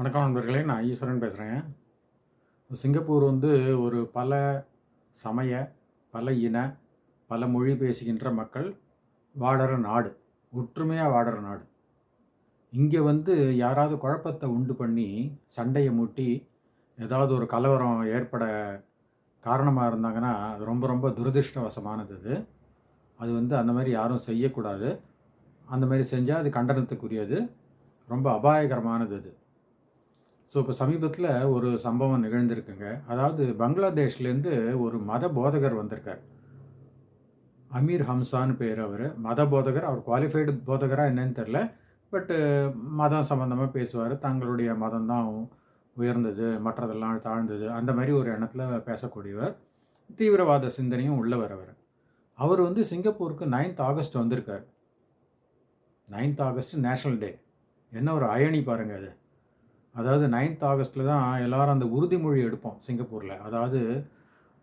வணக்கம் நண்பர்களே நான் ஈஸ்வரன் பேசுகிறேன் சிங்கப்பூர் வந்து ஒரு பல சமய பல இன பல மொழி பேசுகின்ற மக்கள் வாடுற நாடு ஒற்றுமையாக வாடுற நாடு. இங்கே வந்து யாராவது குழப்பத்தை உண்டு பண்ணி சண்டையை மூட்டி ஏதாவது ஒரு கலவரம் ஏற்பட காரணமாக இருந்தாங்கன்னா அது ரொம்ப ரொம்ப துரதிர்ஷ்டவசமானது அது. அது வந்து அந்த மாதிரி யாரும் செய்யக்கூடாது. அந்த மாதிரி செஞ்சால் அது கண்டனத்துக்குரியது. ரொம்ப அபாயகரமானது அது. ஸோ இப்போ சமீபத்தில் ஒரு சம்பவம் நிகழ்ந்திருக்குங்க. அதாவது பங்களாதேஷ்லேருந்து ஒரு மத போதகர் வந்திருக்கார். அமீர் ஹம்சான்னு பேர் அவர். மத போதகர் அவர் குவாலிஃபைடு போதகராக என்னன்னு தெரில. பட்டு மதம் சம்மந்தமாக பேசுவார். தங்களுடைய மதம் தான் உயர்ந்தது மற்றதெல்லாம் தாழ்ந்தது அந்த மாதிரி ஒரு எண்ணத்தில் பேசக்கூடியவர். தீவிரவாத சிந்தனையும் உள்ளவர் அவர். அவர் வந்து சிங்கப்பூருக்கு நைன்த் ஆகஸ்ட் வந்திருக்கார். நைன்த் ஆகஸ்ட் நேஷ்னல் டே என்ன ஒரு அயணி பாருங்கள் அது. அதாவது நைன்த் ஆகஸ்ட்டில் தான் எல்லோரும் அந்த உறுதிமொழி எடுப்போம் சிங்கப்பூரில். அதாவது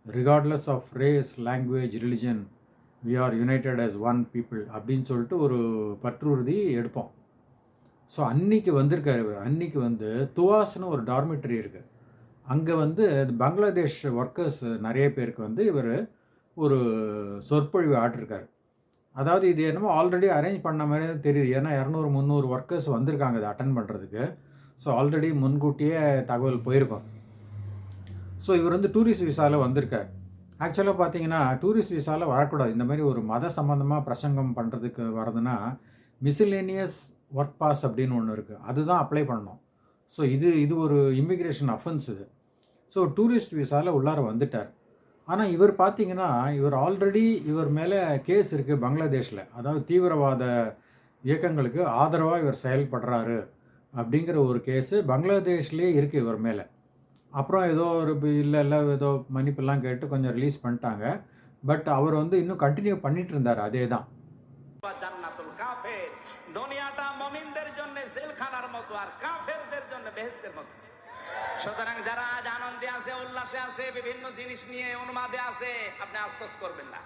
regardless of race language religion we are united as one people அப்படின்னு சொல்லிட்டு ஒரு பற்றுறுதி எடுப்போம். ஸோ அன்னைக்கு வந்திருக்காரு இவர். அன்னைக்கு வந்து துவாஸ்னு ஒரு டார்மெட்ரி இருக்குது அங்கே வந்து பங்களாதேஷ் ஒர்க்கர்ஸ் நிறைய பேருக்கு வந்து இவர் ஒரு சொற்பொழிவு ஆட்டிருக்காரு அதாவது இது என்னமோ ஆல்ரெடி அரேஞ்ச் பண்ண மாதிரி தெரியுது. ஏன்னா இரநூறு முந்நூறு ஒர்க்கர்ஸ் வந்திருக்காங்க இதை அட்டன் பண்ணுறதுக்கு ஸோ ஆல்ரெடி முன்கூட்டியே தகவல் போயிருக்கோம். ஸோ இவர் வந்து டூரிஸ்ட் விசாவில் வந்திருக்கார். ஆக்சுவலாக பார்த்தீங்கன்னா டூரிஸ்ட் விசாவில் வரக்கூடாது. இந்த மாதிரி ஒரு மத சம்மந்தமாக பிரசங்கம் பண்ணுறதுக்கு வரதுன்னா மிசிலேனியஸ் ஒர்க் பாஸ் அப்படின்னு ஒன்று இருக்குது அதுதான் அப்ளை பண்ணணும். ஸோ இது இது ஒரு இமிக்ரேஷன் அஃபென்ஸ் இது. ஸோ டூரிஸ்ட் விசாவில் உள்ளார வந்துட்டார். ஆனால் இவர் பார்த்தீங்கன்னா இவர் ஆல்ரெடி இவர் மேலே கேஸ் இருக்குது பங்களாதேஷில். அதாவது தீவிரவாத இயக்கங்களுக்கு ஆதரவாக இவர் செயல்படுறாரு. அப்படிங்கிற ஒரு கேஸு பங்களாதேஷ்லேயே இருக்குது இவர் மேலே அப்புறம் ஏதோ ஒரு இல்லை இல்லை ஏதோ மன்னிப்பெல்லாம் கேட்டு கொஞ்சம் ரிலீஸ் பண்ணிட்டாங்க பட் அவர் வந்து இன்னும் கண்டினியூ பண்ணிட்டு இருந்தார் அதே தான் বা জান্নাতুল কাফের দুনিয়াটা মুমিনদের জন্য জেলখানার মতো আর কাফেরদের জন্য বেহেশতের মতো সুতরাং যারা আজ আনন্দে আছে উল্লাসে আছে বিভিন্ন জিনিস নিয়ে উন্মাদে আছে আপনি আশ্বাস করবেন না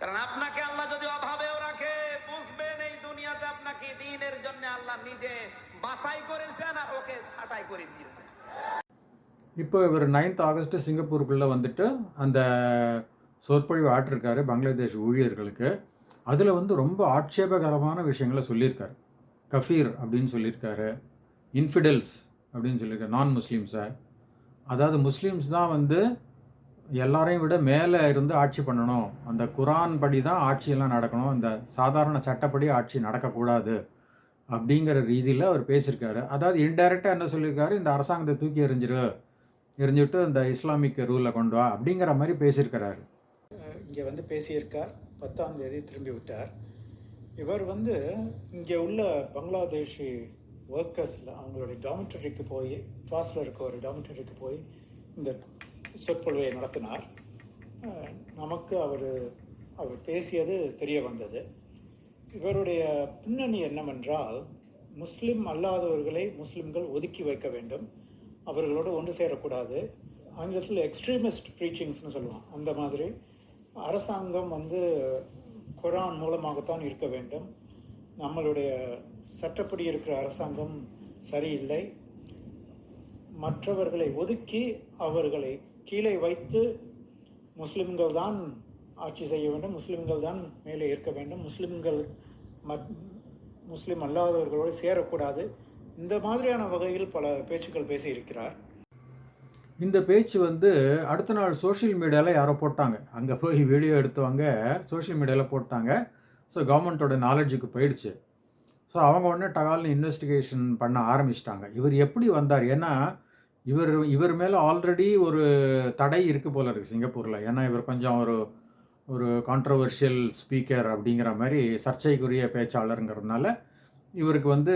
কারণ আপনাকে আল্লাহ যদি অভাবেও রাখে বুঝবেন এই দুনিয়াতে আপনাকে দিনের জন্য আল্লাহ নিজে বাছাই করেছেন আর ওকে ছাঁটাই করে দিয়েছেন இப்போ இவர் நைன்த் ஆகஸ்ட் சிங்கப்பூருக்குள்ளே வந்துட்டு அந்த சொற்பொழிவு ஆட்டிருக்காரு பங்களாதேஷ் ஊழியர்களுக்கு அதில் வந்து ரொம்ப ஆட்சேபகரமான விஷயங்களை சொல்லியிருக்காரு கஃபீர் அப்படின்னு சொல்லியிருக்காரு இன்ஃபிடெல்ஸ் அப்படின்னு சொல்லியிருக்காரு நான் முஸ்லீம்ஸை அதாவது முஸ்லீம்ஸ் தான் வந்து எல்லாரையும் விட மேலே இருந்து ஆட்சி பண்ணணும். அந்த குரான் படி தான் ஆட்சியெல்லாம் நடக்கணும். இந்த சாதாரண சட்டப்படி ஆட்சி நடக்கக்கூடாது அப்படிங்கிற ரீதியில் அவர் பேசியிருக்காரு. அதாவது இன்டைரக்டாக என்ன சொல்லியிருக்காரு? இந்த அரசாங்கத்தை தூக்கி எறிஞ்சிரு எரிஞ்சுட்டு இந்த இஸ்லாமிக் ரூலை கொண்டு வா அப்படிங்கிற மாதிரி பேசியிருக்கிறாரு. இங்கே வந்து பேசியிருக்கார். பத்தாம் தேதி திரும்பி விட்டார். இவர் வந்து இங்கே உள்ள பங்களாதேஷி ஒர்க்கர்ஸில் அவங்களுடைய டாமிட்டரிக்கு போய் ட்ராஸில் இருக்க ஒரு டாமிட்டரிக்கு போய் இந்த சொற்பொழிவை நடத்தினார். நமக்கு அவர் அவர் பேசியது தெரிய வந்தது. இவருடைய பின்னணி என்னவென்றால் முஸ்லிம் அல்லாதவர்களை முஸ்லிம்கள் ஒதுக்கி வைக்க வேண்டும். அவர்களோடு ஒன்று சேரக்கூடாது. ஆங்கிலத்தில் எக்ஸ்ட்ரீமிஸ்ட் ப்ரீச்சிங்ஸ்னு சொல்லுவான் அந்த மாதிரி அரசாங்கம் வந்து குரான் மூலமாகத்தான் இருக்க வேண்டும். நம்மளுடைய சட்டப்படி இருக்கிற அரசாங்கம் சரியில்லை. மற்றவர்களை ஒதுக்கி அவர்களை கீழே வைத்து முஸ்லிம்கள் தான் ஆட்சி செய்ய வேண்டும் முஸ்லிம்கள் தான் மேலே இருக்க வேண்டும். முஸ்லிம்கள் மத் முஸ்லீம் அல்லாதவர்களோடு சேரக்கூடாது. இந்த மாதிரியான வகையில் பல பேச்சுக்கள் பேசியிருக்கிறார். இந்த பேச்சு வந்து அடுத்த நாள் சோஷியல் மீடியாவில் யாரோ போட்டாங்க. அங்கே போய் வீடியோ எடுத்தவங்க சோஷியல் மீடியாவில் போட்டாங்க. ஸோ கவர்மெண்ட்டோட நாலேஜுக்கு போயிடுச்சு. ஸோ அவங்க உடனே டகால்னு இன்வெஸ்டிகேஷன் பண்ண ஆரம்பிச்சிட்டாங்க. இவர் எப்படி வந்தார்? ஏன்னா இவர் இவர் மேலே ஆல்ரெடி ஒரு தடை இருக்குது போல இருக்குது சிங்கப்பூரில். ஏன்னா இவர் கொஞ்சம் ஒரு ஒரு கான்ட்ரவர்ஷியல் ஸ்பீக்கர் அப்படிங்கிற மாதிரி சர்ச்சைக்குரிய பேச்சாளருங்கிறதுனால இவருக்கு வந்து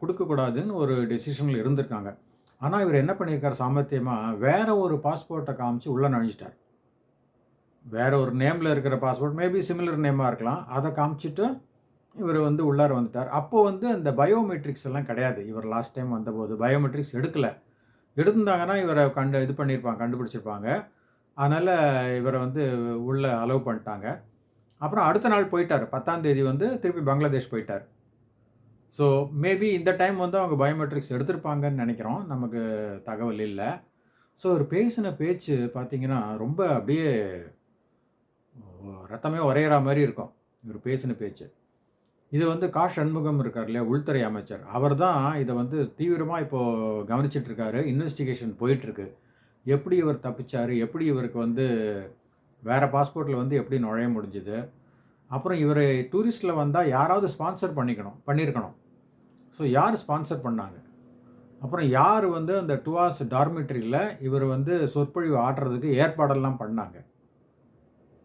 கொடுக்கக்கூடாதுன்னு ஒரு டெசிஷனில் இருந்திருக்காங்க. ஆனால் இவர் என்ன பண்ணியிருக்கார் சாமர்த்தியமாக வேறு ஒரு பாஸ்போர்ட்டை காமிச்சு உள்ளே நுழைஞ்சிட்டார். வேறு ஒரு நேமில் இருக்கிற பாஸ்போர்ட் மேபி சிமிலர் நேமாக இருக்கலாம். அதை காமிச்சிட்டு இவர் வந்து உள்ளார வந்துட்டார். அப்போ வந்து அந்த பயோமெட்ரிக்ஸ் எல்லாம் கிடையாது. இவர் லாஸ்ட் டைம் வந்தபோது பயோமெட்ரிக்ஸ் எடுக்கலை. எடுத்திருந்தாங்கன்னா இவரை கண்டு இது பண்ணியிருப்பாங்க கண்டுபிடிச்சிருப்பாங்க. அதனால் இவரை வந்து உள்ளே அலோவ் பண்ணிட்டாங்க. அப்புறம் அடுத்த நாள் போயிட்டார். பத்தாம் தேதி வந்து திருப்பி பங்களாதேஷ் போயிட்டார். ஸோ மேபி இந்த டைம் வந்து அவங்க பயோமெட்ரிக்ஸ் எடுத்திருப்பாங்கன்னு நினைக்கிறோம். நமக்கு தகவல் இல்லை. ஸோ அவர் பேசின பேச்சு பார்த்தீங்கன்னா ரொம்ப அப்படியே ரத்தமே உரையிற மாதிரி இருக்கும். இவர் பேசின பேச்சு. இது வந்து கா சண்முகம் இருக்கார் இல்லையா உள்துறை அமைச்சர். அவர் தான் இதை வந்து தீவிரமாக இப்போது கவனிச்சிட்ருக்காரு இன்வெஸ்டிகேஷன் போயிட்டுருக்கு. எப்படி இவர் தப்பிச்சார்? எப்படி இவருக்கு வந்து வேறு பாஸ்போர்ட்டில் வந்து எப்படி நுழைய முடிஞ்சுது? அப்புறம் இவர் டூரிஸ்ட்டில் வந்தால் யாராவது ஸ்பான்சர் பண்ணிக்கணும் பண்ணியிருக்கணும். ஸோ யார் ஸ்பான்சர் பண்ணாங்க? அப்புறம் யார் வந்து அந்த டுவாஸ் டார்மிட்ரியில் இவர் வந்து சொற்பொழிவு ஆடுறதுக்கு ஏற்பாடெல்லாம் பண்ணாங்க?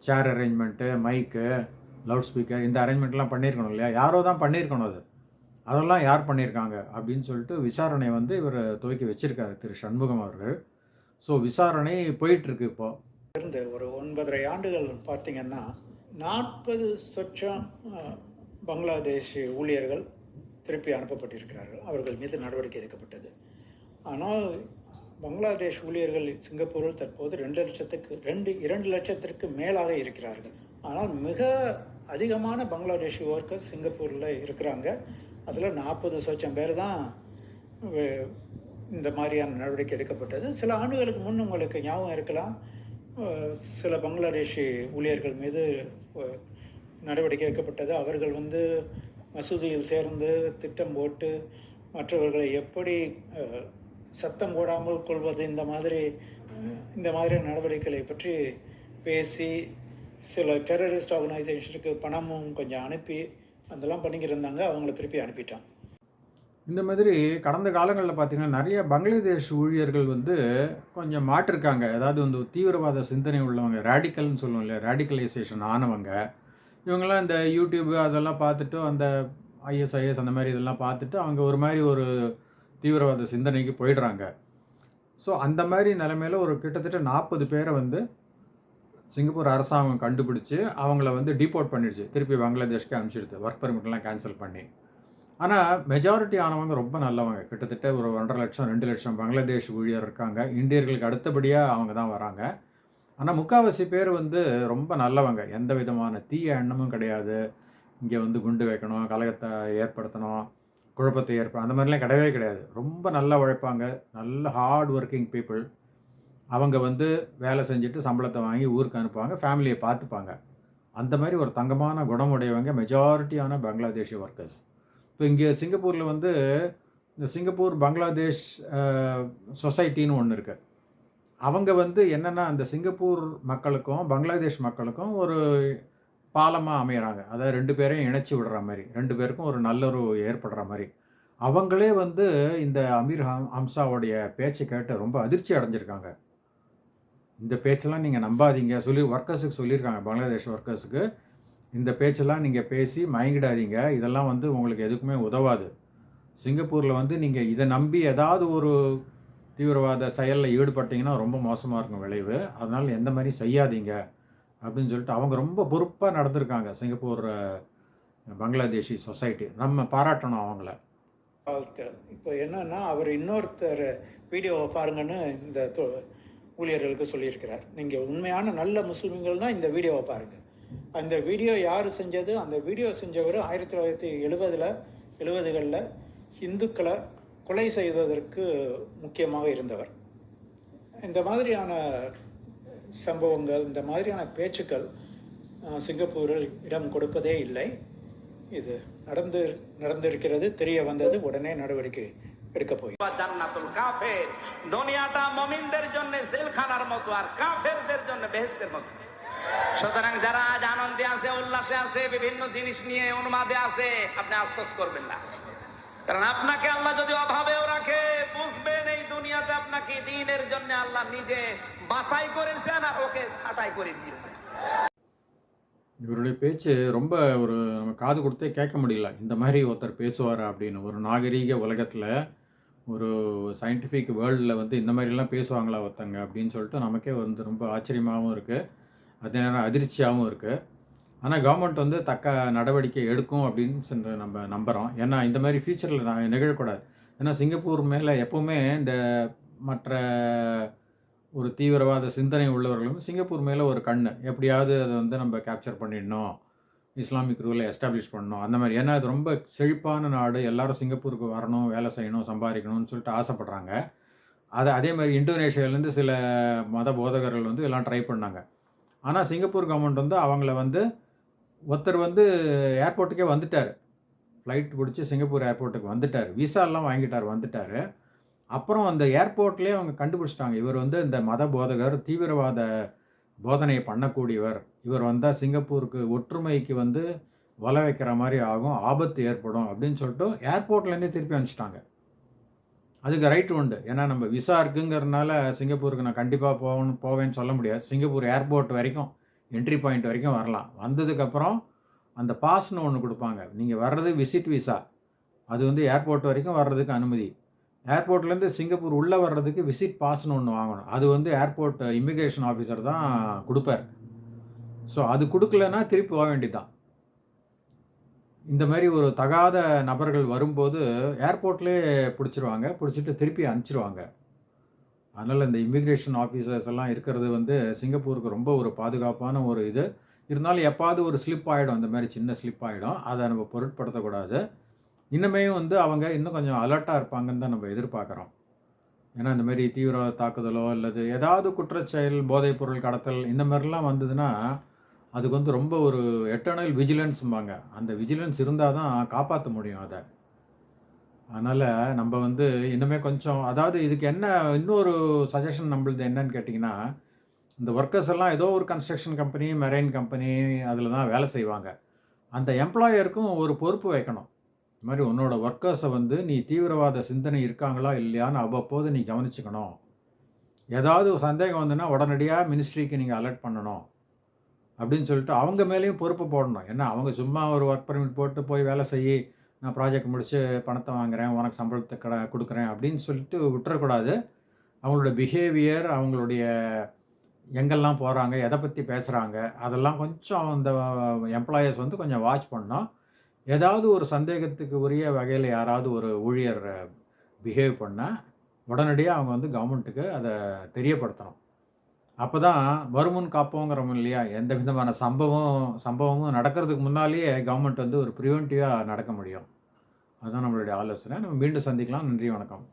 சேர் அரேஞ்ச்மெண்ட்டு மைக்கு லவுட் ஸ்பீக்கர் இந்த அரேஞ்ச்மெண்ட்லாம் பண்ணியிருக்கணும் இல்லையா? யாரோ தான் பண்ணியிருக்கணும் அது. அதெல்லாம் யார் பண்ணியிருக்காங்க? அப்படின்னு சொல்லிட்டு விசாரணை வந்து இவர் துவக்கி வச்சுருக்காரு திரு சண்முகம் அவர்கள். ஸோ விசாரணை போயிட்டுருக்கு இப்போது இருந்து ஒரு ஒன்பதரை ஆண்டுகள் பார்த்திங்கன்னா நாற்பது சொச்சம் பங்களாதேஷ் ஊழியர்கள் திருப்பி அனுப்பப்பட்டிருக்கிறார்கள். அவர்கள் மீது நடவடிக்கை எடுக்கப்பட்டது. ஆனால் பங்களாதேஷ் ஊழியர்கள் சிங்கப்பூரில் தற்போது ரெண்டு லட்சத்துக்கு ரெண்டு இரண்டு லட்சத்திற்கு மேலாக இருக்கிறார்கள். ஆனால் மிக அதிகமான பங்களாதேஷி ஒர்க்கர்ஸ் சிங்கப்பூரில் இருக்கிறாங்க. அதில் நாற்பது சொச்சம் பேர் தான் இந்த மாதிரியான நடவடிக்கை எடுக்கப்பட்டது. சில ஆண்டுகளுக்கு முன் உங்களுக்கு ஞாபகம் இருக்கலாம். சில பங்களாதேஷி ஊழியர்கள் மீது நடவடிக்கை எடுக்கப்பட்டது. அவர்கள் வந்து மசூதியில் சேர்ந்து திட்டம் போட்டு மற்றவர்களை எப்படி சத்தம் போடாமல் கொள்வது இந்த மாதிரி இந்த மாதிரி நடவடிக்கைகளை பற்றி பேசி சில டெரரிஸ்ட் ஆர்கனைசேஷனுக்கு பணமும் கொஞ்சம் அனுப்பி அதெல்லாம் பண்ணிக்கிட்டு இருந்தாங்க. அவங்கள திருப்பி அனுப்பிட்டான். இந்த மாதிரி கடந்த காலங்களில் பார்த்தீங்கன்னா நிறைய பங்களாதேஷ் ஊழியர்கள் வந்து கொஞ்சம் மாட்டிருக்காங்க அதாவது வந்து தீவிரவாத சிந்தனை உள்ளவங்க ரேடிக்கல்னு சொல்லுவோம் இல்லையா? ரேடிக்கலைசேஷன் ஆனவங்க. இவங்கெல்லாம் இந்த யூடியூப் அதெல்லாம் பார்த்துட்டு அந்த ஐஎஸ்ஐஎஸ் அந்த மாதிரி இதெல்லாம் பார்த்துட்டு அவங்க ஒரு மாதிரி ஒரு தீவிரவாத சிந்தனைக்கு போயிடுறாங்க. ஸோ அந்த மாதிரி நிலமையில் ஒரு கிட்டத்தட்ட நாற்பது பேரை வந்து சிங்கப்பூர் அரசாங்கம் கண்டுபிடிச்சி அவங்கள வந்து டிபோர்ட் பண்ணிடுச்சு. திருப்பி பங்களாதேஷ்க்கு அனுப்பிச்சிடுது ஒர்க் பர்மிட்லாம் கேன்சல் பண்ணி. ஆனால் மெஜாரிட்டி ஆனவங்க ரொம்ப நல்லவங்க. கிட்டத்தட்ட ஒரு ஒன்றரை லட்சம் ரெண்டு லட்சம் பங்களாதேஷ் ஊழியர் இருக்காங்க. இந்தியர்களுக்கு அடுத்தபடியாக அவங்க தான் வராங்க. ஆனால் முக்கால்வாசி பேர் வந்து ரொம்ப நல்லவங்க. எந்த விதமான தீய எண்ணமும் கிடையாது. இங்கே வந்து குண்டு வைக்கணும் கலகத்தை ஏற்படுத்தணும் குழப்பத்தை ஏற்படும் அந்த மாதிரிலாம் கிடையவே கிடையாது. ரொம்ப நல்லா உழைப்பாங்க. நல்ல ஹார்ட் ஒர்க்கிங் பீப்புள் அவங்க வந்து வேலை செஞ்சுட்டு சம்பளத்தை வாங்கி ஊருக்கு அனுப்புவாங்க ஃபேமிலியை பார்த்துப்பாங்க. அந்த மாதிரி ஒரு தங்கமான குணமுடையவங்க மெஜாரிட்டியான பங்களாதேஷி ஒர்க்கர்ஸ் இப்போ இங்கே சிங்கப்பூரில் வந்து இந்த சிங்கப்பூர் பங்களாதேஷ் சொசைட்டின்னு ஒன்று இருக்குது அவங்க வந்து என்னென்னா அந்த சிங்கப்பூர் மக்களுக்கும் பங்களாதேஷ் மக்களுக்கும் ஒரு பாலமாக அமையிறாங்க. அதாவது ரெண்டு பேரையும் இணைச்சி விடுற மாதிரி ரெண்டு பேருக்கும் ஒரு நல்லுறவு ஏற்படுற மாதிரி. அவங்களே வந்து இந்த அமீர் ஹம் ஹம்சாவுடைய பேச்சை கேட்டு ரொம்ப அதிர்ச்சி அடைஞ்சிருக்காங்க. இந்த பேச்செல்லாம் நீங்கள் நம்பாதீங்க. சொல்லி ஒர்க்கர்ஸுக்கு சொல்லியிருக்காங்க பங்களாதேஷ் ஒர்க்கர்ஸுக்கு இந்த பேச்செல்லாம் நீங்கள் பேசி மயங்கிடாதீங்க. இதெல்லாம் வந்து உங்களுக்கு எதுக்குமே உதவாது. சிங்கப்பூரில் வந்து நீங்கள் இதை நம்பி ஏதாவது ஒரு தீவிரவாத செயலில் ஈடுபட்டீங்கன்னா ரொம்ப மோசமாக இருக்கும் விளைவு. அதனால் எந்த மாதிரி செய்யாதீங்க. அப்படின்னு சொல்லிட்டு அவங்க ரொம்ப பொறுப்பாக நடந்திருக்காங்க. சிங்கப்பூர் பங்களாதேஷி சொசைட்டி. நம்ம பாராட்டணும் அவங்கள. இப்போ என்னன்னா அவர் இன்னொருத்தர் வீடியோவை பாருங்கன்னு இந்த ஊழியர்களுக்கு சொல்லியிருக்கிறார். நீங்கள் உண்மையான நல்ல முஸ்லீம்கள்னால் இந்த வீடியோவை பாருங்கள் அந்த வீடியோ யார் செஞ்சது? அந்த வீடியோ செஞ்சவர் ஆயிரத்தி தொள்ளாயிரத்தி எழுபதில் எழுபதுகளில் இந்துக்களை கொலை செய்ததற்கு முக்கியமாக இருந்தவர். இந்த மாதிரியான சம்பவங்கள் இந்த மாதிரியான பேச்சுக்கள் சிங்கப்பூரில் இடம் கொடுப்பதே இல்லை. இது நடந்து நடந்திருக்கிறது தெரிய வந்தது உடனே நடவடிக்கை எடுக்க போய் বা জান্নাতুল কাফের দুনিয়াটা মমিনদের জন্য জেলখানার মতো আর কাফেরদের জন্য বেহেস্তের মতো সুতরাং যারা আজ আনন্দে আছে উল্লাসে আছে বিভিন্ন জিনিস নিয়ে উন্মাদে আছে আপনি আশ্বাস করবেন না কারণ আপনাকে আল্লাহ যদি অভাবেও রাখে বুঝবেন এই দুনিয়াতে আপনাকে দিনের জন্য আল্লাহ নিজে বাছাই করেছেন আর ওকে ছাটাই করে দিয়েছেন இவருடைய பேச்சு ரொம்ப ஒரு நம்ம காது கொடுத்தே கேட்க முடியல இந்த மாதிரி ஒருத்தர் பேசுவார் அப்படின்னு ஒரு நாகரீக உலகத்தில் ஒரு சயின்டிஃபிக் வேர்ல்டில் வந்து இந்த மாதிரிலாம் பேசுவாங்களா ஒருத்தங்க அப்படின்னு சொல்லிட்டு நமக்கே வந்து ரொம்ப ஆச்சரியமாகவும் இருக்குது அதே நேரம் அதிர்ச்சியாகவும் இருக்குது ஆனால் கவர்மெண்ட் வந்து தக்க நடவடிக்கை எடுக்கும் அப்படின்னு நம்ம நம்புகிறோம் ஏன்னா இந்த மாதிரி ஃபியூச்சரில் நான் நிகழக்கூடாது. ஏன்னா சிங்கப்பூர் மேலே எப்போவுமே இந்த மற்ற ஒரு தீவிரவாத சிந்தனை உள்ளவர்கள் வந்து சிங்கப்பூர் மேலே ஒரு கண் எப்படியாவது அதை வந்து நம்ம கேப்சர் பண்ணிடணும். இஸ்லாமிக் ரூலை எஸ்டாப்ளிஷ் பண்ணணும். அந்த மாதிரி. ஏன்னா அது ரொம்ப செழிப்பான நாடு. எல்லாரும் சிங்கப்பூருக்கு வரணும் வேலை செய்யணும் சம்பாதிக்கணும்னு சொல்லிட்டு ஆசைப்பட்றாங்க. அதை அதே மாதிரி இந்தோனேஷியாவிலேருந்து சில மத போதகர்கள் வந்து எல்லாம் ட்ரை பண்ணாங்க. ஆனால் சிங்கப்பூர் கவர்மெண்ட் வந்து அவங்கள வந்து ஒருத்தர் வந்து ஏர்போர்ட்டுக்கே வந்துட்டார். ஃப்ளைட் பிடிச்சி சிங்கப்பூர் ஏர்போர்ட்டுக்கு வந்துட்டார். விசாலாம் வாங்கிட்டார் வந்துட்டார். அப்புறம் அந்த ஏர்போர்ட்லேயே அவங்க கண்டுபிடிச்சிட்டாங்க. இவர் வந்து இந்த மத போதகர் தீவிரவாத போதனையை பண்ணக்கூடியவர். இவர் வந்தால் சிங்கப்பூருக்கு ஒற்றுமைக்கு வந்து வலை வைக்கிற மாதிரி ஆகும் ஆபத்து ஏற்படும் அப்படின்னு சொல்லிட்டு ஏர்போர்ட்லேருந்தே திருப்பி அனுப்பிச்சிட்டாங்க. அதுக்கு ரைட் உண்டு. ஏன்னா நம்ம விசா இருக்குங்கிறதுனால சிங்கப்பூருக்கு நான் கண்டிப்பாக போகணும் போவேன்னு சொல்ல முடியாது. சிங்கப்பூர் ஏர்போர்ட் வரைக்கும் என்ட்ரி பாயிண்ட் வரைக்கும் வரலாம். வந்ததுக்கப்புறம் அந்த பாஸ்னு ஒன்று கொடுப்பாங்க. நீங்கள் வர்றது விசிட் விசா அது வந்து ஏர்போர்ட் வரைக்கும் வர்றதுக்கு அனுமதி. ஏர்போர்ட்லேருந்து சிங்கப்பூர் உள்ளே வர்றதுக்கு விசிட் பாஸ்னு ஒன்று வாங்கணும். அது வந்து ஏர்போர்ட் இமிக்ரேஷன் ஆஃபீஸர் தான் கொடுப்பார். ஸோ அது கொடுக்கலன்னா திருப்பி போக வேண்டியதுதான். இந்த மாதிரி ஒரு தகாத நபர்கள் வரும்போது ஏர்போர்ட்லேயே பிடிச்சிருவாங்க. பிடிச்சிட்டு திருப்பி அனுப்பிச்சிருவாங்க. அதனால் இந்த இமிக்ரேஷன் ஆஃபீஸர்ஸ் எல்லாம் இருக்கிறது வந்து சிங்கப்பூருக்கு ரொம்ப ஒரு பாதுகாப்பான ஒரு இது. இருந்தாலும் எப்பாவது ஒரு ஸ்லிப் ஆகிடும் அந்த மாதிரி சின்ன ஸ்லிப் ஆகிடும் அதை நம்ம பொருட்படுத்தக்கூடாது. இன்னுமே வந்து அவங்க இன்னும் கொஞ்சம் அலர்ட்டாக இருப்பாங்கன்னு தான் நம்ம எதிர்பார்க்குறோம். ஏன்னா இந்த மாதிரி தீவிரவாத தாக்குதலோ அல்லது ஏதாவது குற்றச்செயல் போதைப்பொருள் கடத்தல் இந்த மாதிரிலாம் வந்ததுன்னா அதுக்கு வந்து ரொம்ப ஒரு எட்டர்னல் விஜிலன்ஸும்பாங்க அந்த விஜிலன்ஸ் இருந்தால் தான் காப்பாற்ற முடியும் அதை. அதனால் நம்ம வந்து இன்னுமே கொஞ்சம் அதாவது இதுக்கு என்ன இன்னொரு சஜஷன் நம்மளது என்னன்னு கேட்டிங்கன்னா இந்த ஒர்க்கர்ஸ் எல்லாம் ஏதோ ஒரு கன்ஸ்ட்ரக்ஷன் கம்பெனி மெரைன் கம்பெனி அதில் தான் வேலை செய்வாங்க. அந்த எம்ப்ளாயருக்கும் ஒரு பொறுப்பு வைக்கணும். இது மாதிரி உன்னோட ஒர்க்கர்ஸை வந்து நீ தீவிரவாத சிந்தனை இருக்காங்களா இல்லையான்னு அவ்வப்போது நீ கவனிச்சுக்கணும். ஏதாவது ஒரு சந்தேகம் வந்துன்னா உடனடியாக மினிஸ்ட்ரிக்கு நீங்கள் அலர்ட் பண்ணணும். அப்படின்னு சொல்லிட்டு அவங்க மேலேயும் பொறுப்பு போடணும். ஏன்னா அவங்க சும்மா ஒரு ஒர்க் பர்மிட் போட்டு போய் வேலை செய்யி நான் ப்ராஜெக்ட் முடித்து பணத்தை வாங்குகிறேன் உனக்கு சம்பளத்தை கட கொடுக்குறேன் அப்படின்னு சொல்லிட்டு விட்டுறக்கூடாது. அவங்களோட பிஹேவியர் அவங்களுடைய எங்கெல்லாம் போகிறாங்க எதை பற்றி பேசுகிறாங்க அதெல்லாம் கொஞ்சம் அந்த எம்ப்ளாயர்ஸ் வந்து கொஞ்சம் வாட்ச் பண்ணோம் ஏதாவது ஒரு சந்தேகத்துக்கு உரிய வகையில் யாராவது ஒரு ஊழியர் பிஹேவ் பண்ணால் உடனடியாக அவங்க வந்து கவர்மெண்ட்டுக்கு அதை தெரியப்படுத்தணும். அப்போ தான் வருமுன் காப்போங்கிறோம் இல்லையா? எந்த விதமான சம்பவம் சம்பவமும் நடக்கிறதுக்கு முன்னாலேயே கவர்மெண்ட் வந்து ஒரு ப்ரிவென்டிவாக நடக்க முடியும். அதுதான் நம்மளுடைய ஆலோசனை. நம்ம மீண்டும் சந்திக்கலாம். நன்றி வணக்கம்.